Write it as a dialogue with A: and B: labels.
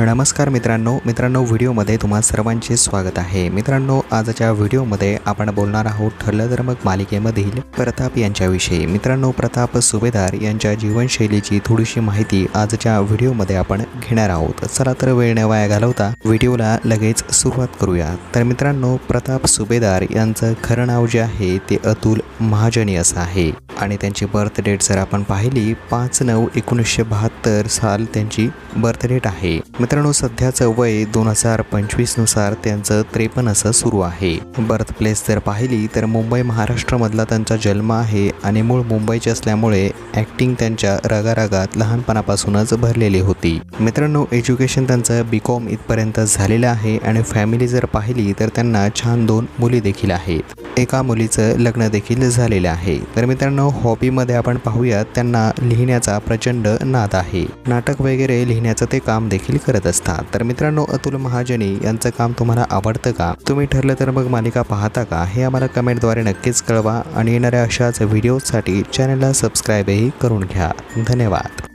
A: नमस्कार मित्रांनो मित्रांनो व्हिडिओमध्ये तुम्हा सर्वांचे स्वागत आहे. मित्रांनो आजच्या व्हिडिओमध्ये आपण बोलणार आहोत ठरलं तर मग मालिकेमधील प्रताप यांच्याविषयी. मित्रांनो प्रताप सुभेदार यांच्या जीवनशैलीची थोडीशी माहिती आजच्या व्हिडिओमध्ये आपण घेणार आहोत. चला तर वेळ न वाया घालवता व्हिडिओला लगेच सुरुवात करूया. तर मित्रांनो प्रताप सुभेदार यांचं खरं नाव जे आहे ते अतुल महाजनी असं आहे. आणि त्यांची बर्थ डेट जर आपण पाहिली पाच नऊ एकोणीसशे बहात्तर साल त्यांची बर्थ डेट आहे. मित्रांनो सध्याचं वय दोन हजार पंचवीसनुसार त्यांचं त्रेपन्न असं सुरू आहे. बर्थ प्लेस जर पाहिली तर मुंबई महाराष्ट्रामधला त्यांचा जन्म आहे आणि मूळ मुंबईचे असल्यामुळे ॲक्टिंग त्यांच्या रगारगात लहानपणापासूनच भरलेली होती. मित्रांनो एज्युकेशन त्यांचं बी कॉम इथपर्यंत झालेलं आहे आणि फॅमिली जर पाहिली तर त्यांना छान दोन मुली देखील आहेत. एका मुलीचं लग्न देखील झालेलं आहे. तर मित्रांनो हॉबीमध्ये आपण पाहूयात त्यांना लिहिण्याचा प्रचंड नाद आहे. नाटक वगैरे लिहिण्याचं ते काम देखील करत असतात. तर मित्रांनो अतुल महाजनी यांचं काम तुम्हाला आवडतं का? तुम्ही ठरलं तर मग मालिका पाहता का? हे आम्हाला कमेंटद्वारे नक्कीच कळवा आणि येणाऱ्या अशाच व्हिडिओसाठी चॅनलला सबस्क्राईबही करून घ्या. धन्यवाद.